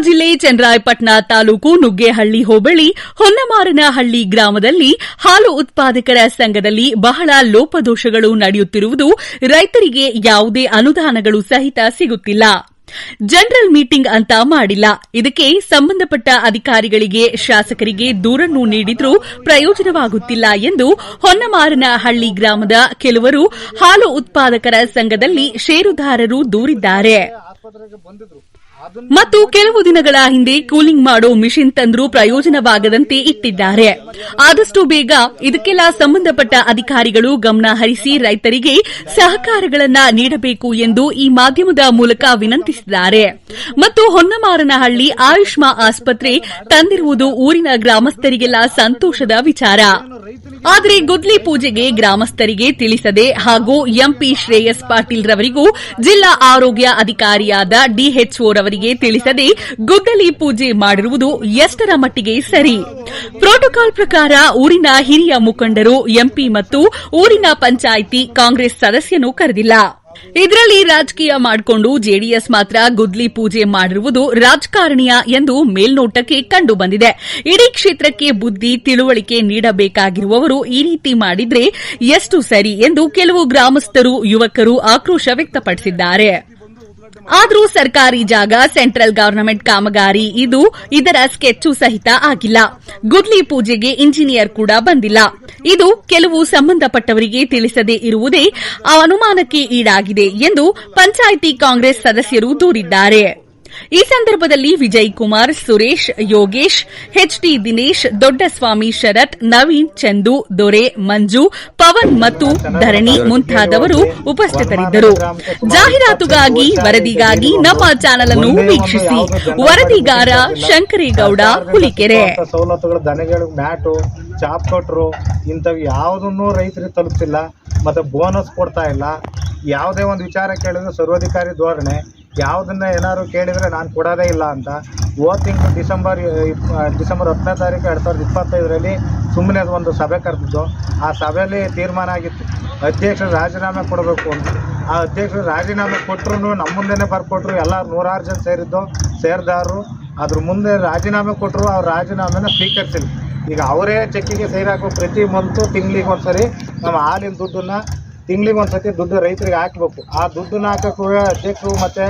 ಜಿಲ್ಲೆ ಚನ್ನರಾಯಪಟ್ಟಣ ತಾಲೂಕು ನುಗ್ಗೇಹಳ್ಳಿ ಹೋಬಳಿ ಹೊನ್ನಮಾರನಹಳ್ಳಿ ಗ್ರಾಮದಲ್ಲಿ ಹಾಲು ಉತ್ಪಾದಕರ ಸಂಘದಲ್ಲಿ ಬಹಳ ಲೋಪದೋಷಗಳು ನಡೆಯುತ್ತಿರುವುದು ರೈತರಿಗೆ ಯಾವುದೇ ಅನುದಾನಗಳು ಸಹಿತ ಸಿಗುತ್ತಿಲ್ಲ. ಜನರಲ್ ಮೀಟಿಂಗ್ ಅಂತ ಮಾಡಿಲ್ಲ. ಇದಕ್ಕೆ ಸಂಬಂಧಪಟ್ಟ ಅಧಿಕಾರಿಗಳಿಗೆ ಶಾಸಕರಿಗೆ ದೂರನ್ನು ನೀಡಿದ್ರೂ ಪ್ರಯೋಜನವಾಗುತ್ತಿಲ್ಲ ಎಂದು ಹೊನ್ನಮಾರನಹಳ್ಳಿ ಗ್ರಾಮದ ಕೆಲವರು ಹಾಲು ಉತ್ಪಾದಕರ ಸಂಘದಲ್ಲಿ ಷೇರುದಾರರು ದೂರಿದ್ದಾರೆ. ಮತ್ತು ಕೆಲವು ದಿನಗಳ ಹಿಂದೆ ಕೂಲಿಂಗ್ ಮಾಡೋ ಮಿಷಿನ್ ತಂದ್ರೂ ಪ್ರಯೋಜನವಾಗದಂತೆ ಇಟ್ಟಿದ್ದಾರೆ. ಆದಷ್ಟು ಬೇಗ ಇದಕ್ಕೆಲ್ಲ ಸಂಬಂಧಪಟ್ಟ ಅಧಿಕಾರಿಗಳು ಗಮನ ಹರಿಸಿ ರೈತರಿಗೆ ಸಹಕಾರಗಳನ್ನ ನೀಡಬೇಕು ಎಂದು ಈ ಮಾಧ್ಯಮದ ಮೂಲಕ ವಿನಂತಿಸಿದ್ದಾರೆ. ಮತ್ತು ಹೊನ್ನಮಾರನಹಳ್ಳಿ ಆಯುಷ್ಮಾ ಆಸ್ಪತ್ರೆ ತಂದಿರುವುದು ಊರಿನ ಗ್ರಾಮಸ್ಥರಿಗೆಲ್ಲ ಸಂತೋಷದ ವಿಚಾರ. ಆದರೆ ಗುದ್ಲಿ ಪೂಜೆಗೆ ಗ್ರಾಮಸ್ಥರಿಗೆ ತಿಳಿಸದೆ ಹಾಗೂ ಎಂಪಿ ಶ್ರೇಯಸ್ ಪಾಟೀಲ್ ರವರಿಗೂ ಜಿಲ್ಲಾ ಆರೋಗ್ಯ ಅಧಿಕಾರಿಯಾದ ಡಿಎಚ್ಒ ರವರಿಗೆ ತಿಳಿಸದೆ ಗುದ್ದಲಿ ಪೂಜೆ ಮಾಡಿರುವುದು ಎಷ್ಟರ ಮಟ್ಟಿಗೆ ಸರಿ? ಪ್ರೋಟೋಕಾಲ್ ಪ್ರಕಾರ ಊರಿನ ಹಿರಿಯ ಮುಖಂಡರು, ಎಂಪಿ ಮತ್ತು ಊರಿನ ಪಂಚಾಯಿತಿ ಕಾಂಗ್ರೆಸ್ ಸದಸ್ಯನೂ ಕರೆದಿಲ್ಲ. ಇದರಲ್ಲಿ ರಾಜಕೀಯ ಮಾಡಿಕೊಂಡು ಜೆಡಿಎಸ್ ಮಾತ್ರ ಗುದ್ಲಿ ಪೂಜೆ ಮಾಡಿರುವುದು ರಾಜಕಾರಣಿಯ ಎಂದು ಮೇಲ್ನೋಟಕ್ಕೆ ಕಂಡು ಬಂದಿದೆ. ಇಡೀ ಕ್ಷೇತ್ರಕ್ಕೆ ಬುದ್ಧಿ, ತಿಳುವಳಿಕೆ ನೀಡಬೇಕಾಗಿರುವವರು ಈ ರೀತಿ ಮಾಡಿದ್ರೆ ಎಷ್ಟು ಸರಿ ಎಂದು ಕೆಲವು ಗ್ರಾಮಸ್ಥರು, ಯುವಕರು ಆಕ್ರೋಶ ವ್ಯಕ್ತಪಡಿಸಿದ್ದಾರೆ. ಆದರೂ ಸರ್ಕಾರಿ ಜಾಗ, ಸೆಂಟ್ರಲ್ ಗವರ್ನಮೆಂಟ್ ಕಾಮಗಾರಿ ಇದು ಇದರ ಸ್ಕೆಚ್ಚು ಸಹಿತ ಆಗಿಲ್ಲ. ಗುದ್ಲಿ ಪೂಜೆಗೆ ಇಂಜಿನಿಯರ್ ಕೂಡ ಬಂದಿಲ್ಲ. ಇದು ಕೆಲವು ಸಂಬಂಧಪಟ್ಟವರಿಗೆ ತಿಳಿಸದೇ ಇರುವುದೇ ಅನುಮಾನಕ್ಕೆ ಈಡಾಗಿದೆ ಎಂದು ಪಂಚಾಯಿತಿ ಕಾಂಗ್ರೆಸ್ ಸದಸ್ಯರು ದೂರಿದ್ದಾರೆ. ಈ ಸಂದರ್ಭದಲ್ಲಿ ವಿಜಯ್ ಕುಮಾರ್, ಸುರೇಶ್, ಯೋಗೇಶ್ ಎಚ್ಟಿ ದಿನೇಶ್, ದೊಡ್ಡಸ್ವಾಮಿ ಶರತ್, ನವೀನ್, ಚಂದು, ದೊರೆ, ಮಂಜು, ಪವನ್ ಮತ್ತು ಧರಣಿ ಮುಂತಾದವರು ಉಪಸ್ಥಿತರಿದ್ದರು. ಜಾಹೀರಾತುಗಾಗಿ, ವರದಿಗಾಗಿ ನಮ್ಮ ಚಾನಲ್ ಅನ್ನು ವೀಕ್ಷಿಸಿ. ವರದಿಗಾರ ಶಂಕರೇಗೌಡ, ಹುಲಿಕೆರೆ. ಸವಲತ್ತುಗಳು, ದನಗಳು, ಮ್ಯಾಟು, ಚಾಪ್ ಕೊಟ್ರು, ಇಂಥವು ಯಾವುದನ್ನು ರೈತರಿಗೆ ತಲುಪ್ತಿಲ್ಲ. ಮತ್ತು ಬೋನಸ್ ಕೊಡ್ತಾ ಇಲ್ಲ. ಯಾವುದೇ ಒಂದು ವಿಚಾರ ಕೇಳಿದ್ರು ಸರ್ವಾಧಿಕಾರಿ ಧೋರಣೆ. ಯಾವುದನ್ನ ಏನಾದ್ರು ಕೇಳಿದರೆ ನಾನು ಕೊಡೋದೇ ಇಲ್ಲ ಅಂತ. ಹೋದ ತಿಂಗಳು ಡಿಸೆಂಬರ್ ಡಿಸೆಂಬರ್ ಹತ್ತನೇ ತಾರೀಕು ಎರಡು ಸಾವಿರದ ಇಪ್ಪತ್ತೈದರಲ್ಲಿ ಸುಮ್ಮನೆ ಒಂದು ಸಭೆ ಕರೆದಿದ್ದು. ಆ ಸಭೆಯಲ್ಲಿ ತೀರ್ಮಾನ ಆಗಿತ್ತು. ಅಧ್ಯಕ್ಷರು ರಾಜೀನಾಮೆ ಕೊಡಬೇಕು ಅಂತ. ಆ ಅಧ್ಯಕ್ಷರು ರಾಜೀನಾಮೆ ಕೊಟ್ಟರು ನಮ್ಮ ಮುಂದೆನೇ ಬರ್ಕೊಟ್ರು. ಎಲ್ಲ ನೂರಾರು ಜನ ಸೇರಿದ್ದು ಸೇರಿದಾರರು ಅದ್ರ ಮುಂದೆ ರಾಜೀನಾಮೆ ಕೊಟ್ಟರು ಅವ್ರ ರಾಜೀನಾಮೆನ ಸ್ವೀಕರಿಸಿಲ್ಲ ಈಗ ಅವರೇ ಚೆಕ್ಕಿಗೆ ಸೈನ್ ಹಾಕೋ ಪ್ರತಿ ಮಂತು ತಿಂಗಳಿಗೆ ಒಂದ್ಸರಿ ನಮ್ಮ ಹಾಲಿನ ದುಡ್ಡನ್ನ ತಿಂಗಳಿಗೆ ಒಂದ್ಸತಿ ದುಡ್ಡು ರೈತರಿಗೆ ಹಾಕ್ಬೇಕು. ಆ ದುಡ್ಡನ್ನ ಹೋಗಿ ಅಧ್ಯಕ್ಷರು ಮತ್ತು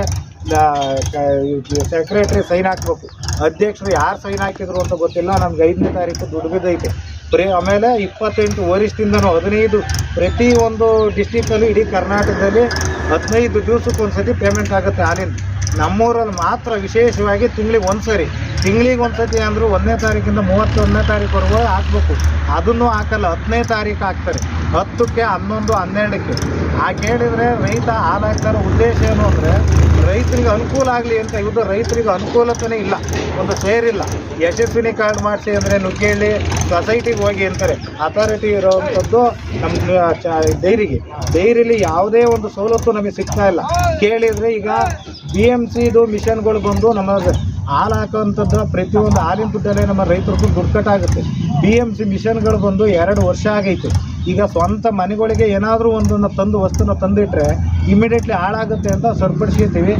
ಸೆಕ್ರೆಟ್ರಿ ಸೈನ್ ಹಾಕ್ಬೇಕು. ಅಧ್ಯಕ್ಷರು ಯಾರು ಸೈನ್ ಹಾಕಿದ್ರು ಅಂತ ಗೊತ್ತಿಲ್ಲ. ನಮ್ಗೆ ಐದನೇ ತಾರೀಕು ದುಡ್ಡು ಬಿದ್ದೈತೆ. ಬರೀ ಆಮೇಲೆ ಇಪ್ಪತ್ತೆಂಟು ವರಿಷ್ಠದಿಂದನೂ ಹದಿನೈದು ಪ್ರತಿ ಒಂದು ಡಿಸ್ಟಿಕಲ್ಲಿ ಇಡೀ ಕರ್ನಾಟಕದಲ್ಲಿ ಹದಿನೈದು ದಿವಸಕ್ಕೆ ಒಂದು ಸತಿ ಪೇಮೆಂಟ್ ಆಗುತ್ತೆ ಹಾಲಿನ ನಮ್ಮೂರಲ್ಲಿ ಮಾತ್ರ ವಿಶೇಷವಾಗಿ ತಿಂಗಳಿಗೆ ಒಂದು ಸರಿ ತಿಂಗಳಿಗೆ ಒಂದು ಸತಿ ಅಂದರೂ ಒಂದನೇ ತಾರೀಕಿಂದ ಮೂವತ್ತೊಂದನೇ ತಾರೀಕುವರೆಗೂ ಹಾಕ್ಬೇಕು. ಅದನ್ನು ಹಾಕಲ್ಲ, ಹತ್ತನೇ ತಾರೀಕು ಹಾಕ್ತಾರೆ. ಹತ್ತಕ್ಕೆ ಹನ್ನೊಂದು, ಹನ್ನೆರಡಕ್ಕೆ. ಆ ಕೇಳಿದ್ರೆ ರೈತ ಹಾಲು ಉದ್ದೇಶ ಏನು ಅಂದರೆ, ರೈತರಿಗೆ ಅನುಕೂಲ ಆಗಲಿ ಅಂತ ಇದು ರೈತರಿಗೆ ಅನುಕೂಲತೆ ಇಲ್ಲ. ಒಂದು ಸೇರಿಲ್ಲ ಯಶಸ್ವಿನಿ ಕಾರ್ಡ್ ಮಾಡಿಸಿ ಅಂದರೆ ನುಗ್ಗೇಳಿ ಸೊಸೈಟಿಗೆ ಹೋಗಿ ಅಂತಾರೆ. ಅಥಾರಿಟಿ ಇರೋವಂಥದ್ದು ನಮ್ಮ ಡೈರಿಗೆ. ಡೈರಿಲಿ ಯಾವುದೇ ಒಂದು ಸವಲತ್ತು ನಮಗೆ ಸಿಗ್ತಾ ಇಲ್ಲ. ಕೇಳಿದರೆ ಈಗ ಬಿ ಎಂ ಸಿದು ಮಿಷನ್ಗಳು ಬಂದು ನಮ್ಮ ಹಾಲು ಹಾಕೋವಂಥದ್ದು ಪ್ರತಿಯೊಂದು ಹಾಲಿನ ದುಡ್ಡಲ್ಲೇ ನಮ್ಮ ರೈತರಿಗೂ ದುಡ್ಡು ಕಟ್ಟಾಗುತ್ತೆ ಬಿ ಎಂ ಸಿ ಮಿಷನ್ಗಳು ಬಂದು ಎರಡು ವರ್ಷ ಆಗೈತೆ. ಈಗ ಸ್ವಂತ ಮನೆಗಳಿಗೆ ಏನಾದರೂ ಒಂದನ್ನು ತಂದು ವಸ್ತುನ ತಂದಿಟ್ರೆ ಇಮಿಡಿಯೇಟ್ಲಿ ಹಾಳಾಗುತ್ತೆ ಅಂತ ಸರಿಪಡಿಸ್ಕೊತೀವಿ.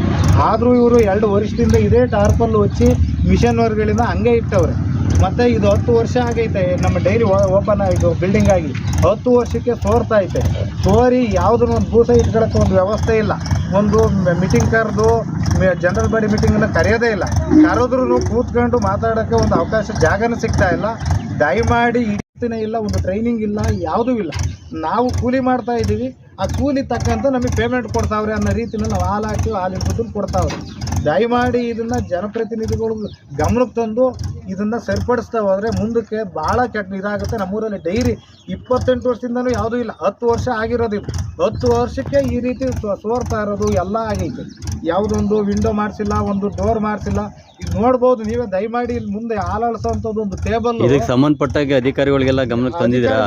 ಆದರೂ ಇವರು ಎರಡು ವರ್ಷದಿಂದ ಇದೇ ಟಾರ್ಪಲ್ ಹಚ್ಚಿ ಮಿಷನ್ವರ್ಗಳಿಂದ ಹಂಗೆ ಇಟ್ಟವ್ರೆ. ಮತ್ತು ಇದು ಹತ್ತು ವರ್ಷ ಆಗೈತೆ, ನಮ್ಮ ಡೈರಿ ಓಪನ್ ಇದು ಬಿಲ್ಡಿಂಗ್ ಆಗಿ. ಹತ್ತು ವರ್ಷಕ್ಕೆ ಸೋರ್ತಾ ಐತೆ. ಸೋರಿ, ಯಾವುದನ್ನು ಒಂದು ಭೂಸ ಇಟ್ಕೊಳ್ಳೋಕ್ಕೆ ಒಂದು ವ್ಯವಸ್ಥೆ ಇಲ್ಲ. ಒಂದು ಮೀಟಿಂಗ್ ಕರೆದು ಜನರಲ್ ಬಾಡಿ ಮೀಟಿಂಗನ್ನು ಕರೆಯೋದೇ ಇಲ್ಲ. ಕರೆದ್ರೂ ಕೂತ್ಕೊಂಡು ಮಾತಾಡೋಕ್ಕೆ ಒಂದು ಅವಕಾಶ ಜಾಗನೂ ಸಿಗ್ತಾ ಇಲ್ಲ. ದಯಮಾಡಿ ಇಡ್ತಿನೇ ಇಲ್ಲ, ಒಂದು ಟ್ರೈನಿಂಗ್ ಇಲ್ಲ, ಯಾವುದೂ ಇಲ್ಲ. ನಾವು ಕೂಲಿ ಮಾಡ್ತಾ ಇದ್ದೀವಿ. ಆ ಕೂಲಿ ತಕ್ಕಂತ ನಮಗೆ ಪೇಮೆಂಟ್ ಕೊಡ್ತಾವ್ರೆ ಅನ್ನೋ ರೀತಿಯಲ್ಲಿ ನಾವು ಹಾಲು ಹಾಕಿ, ಹಾಲಿನ ದುಡ್ಡು ಕೊಡ್ತಾವ್ರೆ. ದಯಮಾಡಿ ಇದನ್ನು ಜನಪ್ರತಿನಿಧಿಗಳು ಗಮನಕ್ಕೆ ತಂದು ಇದನ್ನು ಸರಿಪಡಿಸ್ತಾ ಹೋದರೆ ಮುಂದಕ್ಕೆ ಭಾಳ ಕೆಟ್ಟ ಇದಾಗುತ್ತೆ. ನಮ್ಮೂರಲ್ಲಿ ಡೈರಿ ಇಪ್ಪತ್ತೆಂಟು ವರ್ಷದಿಂದನೂ ಯಾವುದೂ ಇಲ್ಲ. ಹತ್ತು ವರ್ಷ ಆಗಿರೋದು ಇದು. ಹತ್ತು ವರ್ಷಕ್ಕೆ ಈ ರೀತಿ ಸೋರ್ತಾ ಇರೋದು ಎಲ್ಲ ಆಗೈತೆ. ಯಾವುದೊಂದು ವಿಂಡೋ ಮಾಡಿಸಿಲ್ಲ ಒಂದು ಡೋರ್ ಮಾಡಿಸಿಲ್ಲ. ಇದು ನೋಡ್ಬೋದು ನೀವೇ. ದಯಮಾಡಿ ಇಲ್ಲಿ ಮುಂದೆ ಹಾಲಾಡ್ಸೋಂಥದ್ದು ಒಂದು ಟೇಬಲ್. ಇದಕ್ಕೆ ಸಂಬಂಧಪಟ್ಟಾಗೆ ಅಧಿಕಾರಿಗಳಿಗೆಲ್ಲ ಗಮನಕ್ಕೆ ತಂದಿದ್ದೀರಾ?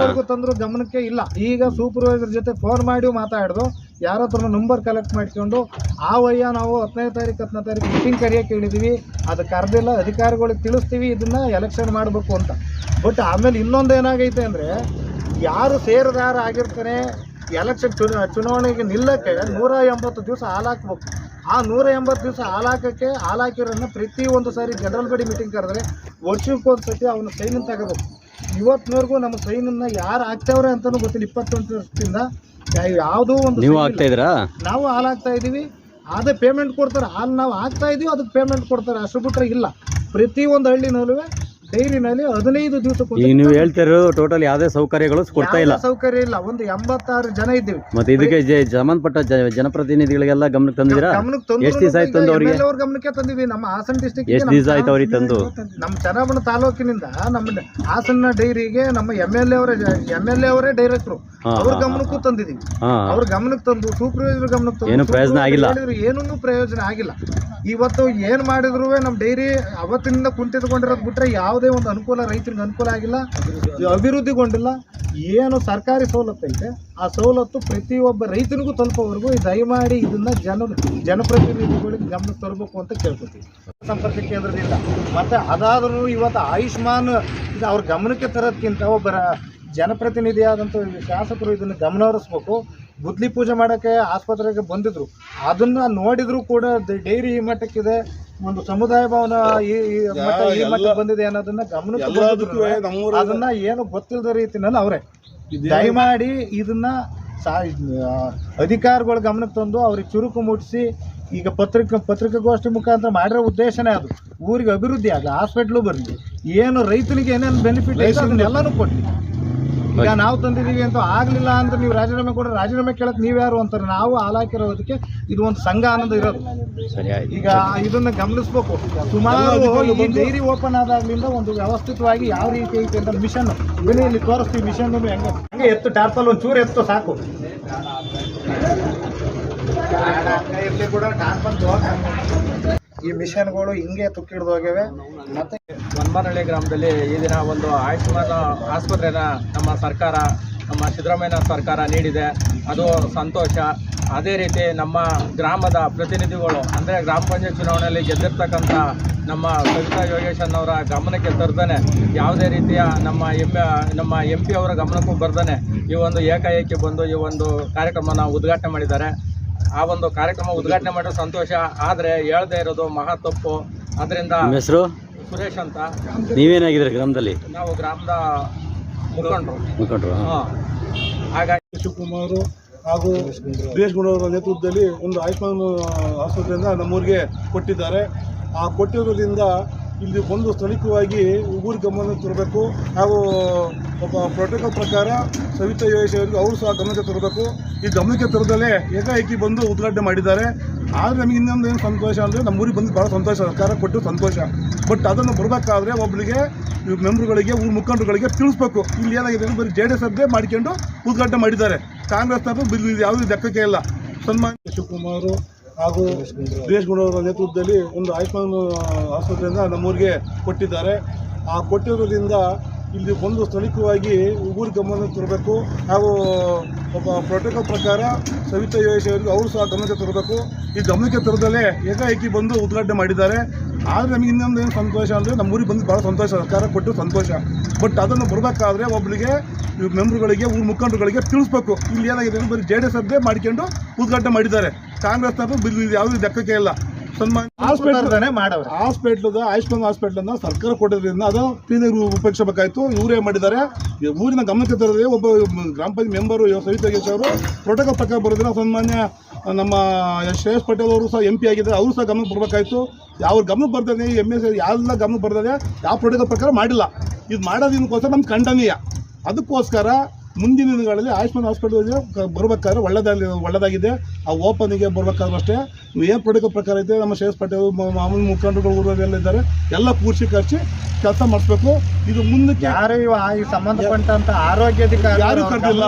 ಗಮನಕ್ಕೆ ಇಲ್ಲ. ಈಗ ಸೂಪರ್ವೈಸರ್ ಜೊತೆ ಫೋನ್ ಮಾಡಿ ಮಾತಾಡಿದ್ರು ಯಾರ ನಂಬರ್ ಕಲೆಕ್ಟ್ ಮಾಡ್ಕೊಂಡು, ಆ ವಯ್ಯ ನಾವು ಹತ್ತನೇ ತಾರೀಕು ಹತ್ತನೇ ತಾರೀಕು ಮೀಟಿಂಗ್ ಕರಿಯಕ್ಕೆ ಹೇಳಿದ್ದೀವಿ ಅದು ಕರೆದಿಲ್ಲ ಅಧಿಕಾರಿಗಳಿಗೆ ತಿಳಿಸ್ತೀವಿ, ಇದನ್ನ ಎಲೆಕ್ಷನ್ ಮಾಡಬೇಕು ಅಂತ. ಬಟ್ ಆಮೇಲೆ ಇನ್ನೊಂದು ಏನಾಗೈತೆ ಅಂದರೆ, ಯಾರು ಸೇರದಾರ ಆಗಿರ್ತಾನೆ ಎಲೆಕ್ಷನ್ ಚುನಾ ಚುನಾವಣೆಗೆ ನಿಲ್ಲಕ್ಕೆ ನೂರ ಎಂಬತ್ತು ದಿವಸ ಹಾಲಾಕ್ಬೇಕು ಆ ನೂರ ಎಂಬತ್ತು ದಿವಸ ಹಾಲಾಕಕ್ಕೆ ಹಾಲಾಕಿರೋನ್ನ ಒಂದು ಸಾರಿ ಜನರಲ್ ಬಾಡಿ ಮೀಟಿಂಗ್ ಕರೆದ್ರೆ ವರ್ಷಕ್ಕೊಂದು ಸತಿ ಅವನ ಸೈನ್ ತಗೋಬೇಕು ಇವತ್ತಿನವರೆಗೂ ನಮ್ಮ ಸೈನನ್ನ ಯಾರು ಹಾಕ್ತಾವ್ರೆ ಅಂತ ಗೊತ್ತಿಲ್ಲ. ಇಪ್ಪತ್ತೊಂದು ವರ್ಷದಿಂದ ಯಾವುದೋ ಒಂದು ನೀವು ಹಾಕ್ತಾ ಇದ್ದೀರಾ? ನಾವು ಹಾಲು ಹಾಕ್ತಾ ಇದೀವಿ ಅದೇ ಪೇಮೆಂಟ್ ಕೊಡ್ತಾರೆ. ಹಾಲು ನಾವು ಹಾಕ್ತಾ ಇದೀವಿ ಅದಕ್ಕೆ ಪೇಮೆಂಟ್ ಕೊಡ್ತಾರೆ. ಅಷ್ಟು ಬಿಟ್ರೆ ಇಲ್ಲ. ಪ್ರತಿ ಒಂದು ಹಳ್ಳಿನಲ್ಲೂ ಡೈರಿನಲ್ಲಿ ಹದಿನೈದು ದಿವಸ ಈಗ ನೀವು ಹೇಳ್ತಿರೋ ಟೋಟಲ್ ಯಾವುದೇ ಸೌಕರ್ಯಗಳು ಕೊಡ್ತಾ ಇಲ್ಲ. ಸೌಕರ್ಯ ಇಲ್ಲ. ಒಂದು ಎಂಬತ್ತಾರು ಜನ ಇದ್ದೀವಿ. ಮತ್ತೆ ಇದಕ್ಕೆ ಜ- ಸಂಬಂಧಪಟ್ಟ ಜ- ಜನಪ್ರತಿನಿಧಿಗಳಿಗೆಲ್ಲ ಗಮನಕ್ಕೆ ತಂದಿದ್ದೀರಾ? ಗಮನಕ್ಕೆ ತಂದ್ರು ಎಷ್ಟ್ ದಿವ್ಸ ಆಯ್ತು ತಂದು ಅವ್ರಿಗೆ? MLA ಅವ್ರ ಗಮನಕ್ಕೆ ತಂದಿವಿ ನಮ್ಮ ಹಾಸನ ಡಿಸ್ಟಿಕ್ ಎಷ್ಟು ದಿವಸ ಆಯ್ತು ಅವ್ರಿಗೆ ತಂದು. ನಮ್ಮ ಚನ್ನಬಣ್ಣ ತಾಲೂಕಿನಿಂದ ನಮ್ಮ ಹಾಸನ ಡೈರಿಗೆ ನಮ್ಮ ಎಂ ಎಲ್ ಎ ಅವರೇ ಎಂ ಎಲ್ ಎ ಅವರೇ ಡೈರೆಕ್ಟ್ರು ಹಾ, ಅವ್ರ ಹಾ, ಗಮನಕ್ಕೂ ತಂದಿದ್ದೀವಿ. ಹಾ. ಅವ್ರ ಗಮನಕ್ಕೆ ತಂದು ಸೂಪರ್ವೈಸರ್ ಗಮನಕ್ಕೆ ತಂದು ಏನು ಪ್ರಯೋಜನ ಆಗಿಲ್ಲ. ಏನೂ ಪ್ರಯೋಜನ ಆಗಿಲ್ಲ. ಇವತ್ತು ಏನ್ ಮಾಡಿದ್ರು ನಮ್ಮ ಡೈರಿ ಅವತ್ತಿನಿಂದ ಕುಂಠಿತಗೊಂಡಿರೋದು ಬಿಟ್ರೆ ಯಾವುದೇ ಒಂದು ಅನುಕೂಲ, ರೈತರಿಗೆ ಅನುಕೂಲ ಆಗಿಲ್ಲ, ಅಭಿವೃದ್ಧಿಗೊಂಡಿಲ್ಲ, ಏನು ಸರ್ಕಾರಿ ಸವಲತ್ತು ಐತೆ, ಆ ಸವಲತ್ತು ಪ್ರತಿಯೊಬ್ಬ ರೈತನಿಗೂ ತಲುಪೋವರೆಗೂ ದಯಮಾಡಿ ಇದನ್ನು ಜನ, ಜನಪ್ರತಿನಿಧಿಗಳಿಗೆ ಗಮನಕ್ಕೆ ತರಬೇಕು ಅಂತ ಕೇಳ್ಕೊತೀವಿ. ಸಂಪರ್ಕ ಕೇಂದ್ರದಿಂದ ಮತ್ತೆ ಅದಾದರೂ ಇವತ್ತು ಆಯುಷ್ಮಾನ್ ಇದು ಅವ್ರ ಗಮನಕ್ಕೆ ತರೋದಕ್ಕಿಂತ ಒಬ್ಬರ ಜನಪ್ರತಿನಿಧಿಯಾದಂಥ ಶಾಸಕರು ಇದನ್ನು ಗಮನ ಹರಿಸ್ಬೇಕು. ಗುದ್ಲಿ ಪೂಜೆ ಮಾಡೋಕ್ಕೆ ಆಸ್ಪತ್ರೆಗೆ ಬಂದಿದ್ರು. ಅದನ್ನ ನೋಡಿದ್ರು ಕೂಡ ಡೈರಿ ಈ ಮಟ್ಟಕ್ಕಿದೆ ಒಂದು ಸಮುದಾಯ ಭವನ ಈ ಈ ಮಟ್ಟ ಈ ಮಟ್ಟಕ್ಕೆ ಬಂದಿದೆ ಅನ್ನೋದನ್ನ ಗಮನಕ್ಕೆ ಬಂದಿದ್ರು ಅದನ್ನ ಏನು ಗೊತ್ತಿಲ್ಲದ ರೀತಿನಲ್ಲಿ ಅವರೇ. ದಯಮಾಡಿ ಇದನ್ನ ಸಾ ಆ, ಅಧಿಕಾರಿಗಳ ಗಮನಕ್ಕೆ ತಂದು ಅವ್ರಿಗೆ ಚುರುಕು ಮುಟ್ಟಿಸಿ ಈಗ ಪತ್ರಿಕೆ ಪತ್ರಿಕಾಗೋಷ್ಠಿ ಮುಖಾಂತರ ಮಾಡಿರೋ ಉದ್ದೇಶನೇ ಅದು. ಊರಿಗೆ ಅಭಿವೃದ್ಧಿ ಆಗ ಹಾಸ್ಪಿಟ್ಲು ಬರಲಿ ಏನು ರೈತನಿಗೆ ಏನೇನು ಬೆನಿಫಿಟ್ ಇದೆ ಅದನ್ನೆಲ್ಲನೂ ಕೊಡ್ಲಿ. ಈಗ ನಾವು ತಂದಿದ್ದೀವಿ ಅಂತ ಆಗ್ಲಿಲ್ಲ ಅಂದ್ರೆ ನೀವು ರಾಜೀನಾಮೆ ಕೊಡ್ರಿ ರಾಜೀನಾಮೆ ಕೇಳಕ್ ನೀವ್ಯಾರು ಅಂತಾರೆ? ನಾವು ಹಾಲಾಕಿರೋದಕ್ಕೆ ಇದು ಒಂದು ಸಂಘ ಅನ್ನೋದು ಇರೋದು. ಈಗ ಇದನ್ನ ಗಮನಿಸ್ಬೇಕು. ಸುಮಾರು ಈ ಡೈರಿ ಓಪನ್ ಆದಾಗ್ಲಿಂದ ಒಂದು ವ್ಯವಸ್ಥಿತವಾಗಿ ಯಾವ ರೀತಿ ಐತೆ ಅಂತ ಮಿಷನ್ ಇಲ್ಲಿ ತೋರಿಸ್ತೀವಿ ಮಿಷನ್ ಹೆಂಗೆ. ಹಂಗೆ ಎತ್ತು ಟಾರ್ಪಲ್ ಒಂದು ಚೂರು ಎತ್ತು ಸಾಕು. ಕೂಡ ಟಾರ್ಪಲ್ ಈ ಮಿಷನ್ಗಳು ಹಿಂಗೆ ತುಕ್ಕಿಡ್ದು ಹೋಗ್ಯವೆ. ಮತ್ತೆ ವನ್ಮನಹಳ್ಳಿ ಗ್ರಾಮದಲ್ಲಿ ಈ ದಿನ ಒಂದು ಆಯುಷ್ಮಾನ್ ಆಸ್ಪತ್ರೆನ ನಮ್ಮ ಸರ್ಕಾರ, ನಮ್ಮ ಸಿದ್ದರಾಮಯ್ಯ ಸರ್ಕಾರ ನೀಡಿದೆ. ಅದು ಸಂತೋಷ. ಅದೇ ರೀತಿ ನಮ್ಮ ಗ್ರಾಮದ ಪ್ರತಿನಿಧಿಗಳು, ಅಂದರೆ ಗ್ರಾಮ ಪಂಚಾಯತ್ ಚುನಾವಣೆಯಲ್ಲಿ ಗೆದ್ದಿರ್ತಕ್ಕಂಥ ನಮ್ಮ ಕವಿತಾ ಯೋಗೇಶ್ ಅವರ ಗಮನಕ್ಕೆ ತರ್ತಾನೆ ಯಾವುದೇ ರೀತಿಯ ನಮ್ಮ ಎಂ ನಮ್ಮ ಎಂ ಪಿ ಅವರ ಗಮನಕ್ಕೂ ಬರ್ತಾನೆ ಈ ಒಂದು ಏಕಾಏಕಿ ಬಂದು ಈ ಒಂದು ಕಾರ್ಯಕ್ರಮನ ಉದ್ಘಾಟನೆ ಮಾಡಿದ್ದಾರೆ. ಆ ಒಂದು ಕಾರ್ಯಕ್ರಮ ಉದ್ಘಾಟನೆ ಮಾಡೋ ಸಂತೋಷ. ಆದರೆ ಹೇಳ್ದೇ ಇರೋದು ಮಹಾ ತಪ್ಪು. ಅದರಿಂದ ಹೆಸರು? ಸುರೇಶ್ ಅಂತ. ನೀವೇನಾಗಿದ್ದೀರಿ ಗ್ರಾಮದಲ್ಲಿ? ನಾವು ಗ್ರಾಮದ ಮುಖಂಡರು. ಮುಖಂಡ್ರು ಹಾಂ. ಹಾಗಾಗಿ ಶಿವಕುಮಾರ್ ಹಾಗೂ ಸುರೇಶ್ ಗೌಡ ಅವರ ನೇತೃತ್ವದಲ್ಲಿ ಒಂದು ಆಯುಷ್ಮಾನ್ ಆಸ್ಪತ್ರೆಯಿಂದ ನಮ್ಮೂರಿಗೆ ಕೊಟ್ಟಿದ್ದಾರೆ. ಆ ಕೊಟ್ಟಿರೋದ್ರಿಂದ ಇಲ್ಲಿ ಬಂದು ಸ್ಥಳೀಯವಾಗಿ ಉಗುರು ಗಮನ ತರಬೇಕು ಹಾಗೂ ಒಬ್ಬ ಪ್ರೋಟೋಕಾಲ್ ಪ್ರಕಾರ ಸವಿತಾ ಯೋಗೇಶ್ ಅವರಿಗೆ ಅವರು ಸಹ ಗಮನಕ್ಕೆ ತರಬೇಕು. ಈ ಗಮನಕ್ಕೆ ತರದಲ್ಲೇ ಏಕಾಏಕಿ ಬಂದು ಉದ್ಘಾಟನೆ ಮಾಡಿದ್ದಾರೆ. ಆದರೆ ನಮಗೆ ಇನ್ನೊಂದು ಏನು ಸಂತೋಷ ಅಂದರೆ ನಮ್ಮೂರಿಗೆ ಬಂದು ಭಾಳ ಸಂತೋಷ, ಸರ್ಕಾರ ಕೊಟ್ಟು ಸಂತೋಷ. ಬಟ್ ಅದನ್ನು ಬರಬೇಕಾದ್ರೆ ಒಬ್ಬರಿಗೆ ಮೆಂಬರ್ಗಳಿಗೆ ಊರು ಮುಖಂಡರುಗಳಿಗೆ ತಿಳಿಸ್ಬೇಕು. ಇಲ್ಲಿ ಏನಾಗಿದೆ ಅಂದ್ರೆ ಬರೀ ಜೆ ಡಿ ಎಸ್ ಉದ್ಘಾಟನೆ ಮಾಡಿದ್ದಾರೆ. ಕಾಂಗ್ರೆಸ್ ಯಾವುದೇ ಲೆಕ್ಕಕ್ಕೆ ಇಲ್ಲ. ಸನ್ಮಾನ್ಯ ಶಿವಕುಮಾರ್ ಹಾಗೂ ದಿನೇಶ್ ಗುಂಡೂರವರ ನೇತೃತ್ವದಲ್ಲಿ ಒಂದು ಆಯುಷ್ಮಾನ್ ಆಸ್ಪತ್ರೆಯಿಂದ ನಮ್ಮೂರಿಗೆ ಕೊಟ್ಟಿದ್ದಾರೆ. ಆ ಕೊಟ್ಟಿರೋದ್ರಿಂದ ಇಲ್ಲಿ ಬಂದು ಸ್ಥಳೀಯವಾಗಿ ಉಗುರು ಗಮನ ತರಬೇಕು ಹಾಗೂ ಒಬ್ಬ ಪ್ರೋಟೋಕಾಲ್ ಪ್ರಕಾರ ಸವಿತಾ ಯೋಗೇಶ್ ಅವರಿಗೆ ಅವರು ಸಹ ಗಮನಕ್ಕೆ ತರಬೇಕು. ಈ ಗಮನಕ್ಕೆ ತರದಲ್ಲೇ ಏಕಾಏಕಿ ಬಂದು ಉದ್ಘಾಟನೆ ಮಾಡಿದ್ದಾರೆ. ಆದರೆ ನಮಗೆ ಇನ್ನೊಂದು ಏನು ಸಂತೋಷ ಅಂದರೆ ನಮ್ಮೂರಿಗೆ ಬಂದು ಭಾಳ ಸಂತೋಷ ಸರ್ಕಾರ ಕೊಟ್ಟು ಸಂತೋಷ. ಬಟ್ ಅದನ್ನು ಬರಬೇಕಾದ್ರೆ ಒಬ್ಬರಿಗೆ ಮೆಂಬರ್ಗಳಿಗೆ, ಊರು ಮುಖಂಡರುಗಳಿಗೆ ತಿಳಿಸ್ಬೇಕು. ಇಲ್ಲಿ ಏನಾಗಿದೆ ಬರೀ ಜೆ ಡಿ ಎಸ್ ಅದ್ದೇ ಮಾಡ್ಕೊಂಡು ಉದ್ಘಾಟನೆ ಮಾಡಿದ್ದಾರೆ. ಕಾಂಗ್ರೆಸ್ ತರಫು ಬಿಲ್ ಇದು ಯಾವುದೇ ಲೆಕ್ಕಕ್ಕೆ ಇಲ್ಲ. ಮಾಡವ್ರೆ. ಹಾಸ್ಪಿಟ್ಲದ ಆಯುಷ್ಮಾನ್ ಹಾಸ್ಪಿಟ್ಲನ್ನ ಸರ್ಕಾರ ಕೊಟ್ಟಿದ್ರಿಂದ ಅದು ಕ್ಲೀನಾಗಿ ಉಪಯೋಗಿಸಬೇಕಾಯ್ತು ಇವರೇ ಮಾಡಿದ್ದಾರೆ. ಊರಿನ ಗಮನಕ್ಕೆ ತರದೆ ಒಬ್ಬ ಗ್ರಾಮ ಪಂಚಾಯತ್ ಮೆಂಬರು ಸವಿತಾ ಯೋಗೇಶ್ ಅವರು. ಪ್ರೋಟೋಕಾಲ್ ಪ್ರಕಾರ ಬರೋದಿಲ್ಲ. ಸನ್ಮಾನ್ಯ ನಮ್ಮ ಶ್ರೇಯಸ್ ಪಟೇಲ್ ಅವರು ಸಹ ಎಂ ಪಿ ಆಗಿದ್ದಾರೆ. ಅವರು ಸಹ ಗಮನಕ್ಕೆ ಬರಬೇಕಾಯ್ತು. ಯಾವ ಗಮನಕ್ಕೆ ಬರ್ತದೆ ಎಂ ಎಸ್ ಎಲ್ಲ ಗಮನಕ್ಕೆ ಬರ್ತದೆ ಯಾವ ಪ್ರೋಟೋಕಾಲ್ ಪ್ರಕಾರ ಮಾಡಿಲ್ಲ. ಇದು ಮಾಡೋದಕ್ಕೋಸ್ಕರ ನಮ್ಮ ಖಂಡನೀಯ. ಅದಕ್ಕೋಸ್ಕರ ಮುಂದಿನ ದಿನಗಳಲ್ಲಿ ಆಯುಷ್ಮಾನ್ ಹಾಸ್ಪಿಟಲ್ಗೆ ಬರಬೇಕಾದ್ರೆ ಒಳ್ಳೆದಾಗಿ ಒಳ್ಳೆದಾಗಿದೆ. ಆ ಓಪನಿಗೆ ಬರಬೇಕಾದ್ರೂ ಅಷ್ಟೇ. ಏನು ಪ್ರೋಟೋಕಾಲ್ ಪ್ರಕಾರ ಇದೆ ನಮ್ಮ ಶ್ರೇಯಸ್ ಪಟೇಲ್ ಮಾಮೂಲಿ ಮುಖಂಡರುಗಳು ಊರಲ್ಲೆಲ್ಲ ಇದ್ದಾರೆ. ಎಲ್ಲ ಕೂರ್ಸಿ ಖರ್ಚಿ ಕೆಲಸ ಮಾಡಿಸ್ಬೇಕು. ಇದು ಮುಂದಕ್ಕೆ ಯಾರು ಈ ಸಂಬಂಧಪಟ್ಟಂತ ಆರೋಗ್ಯ ಯಾರು ಕರೆದಿಲ್ಲ.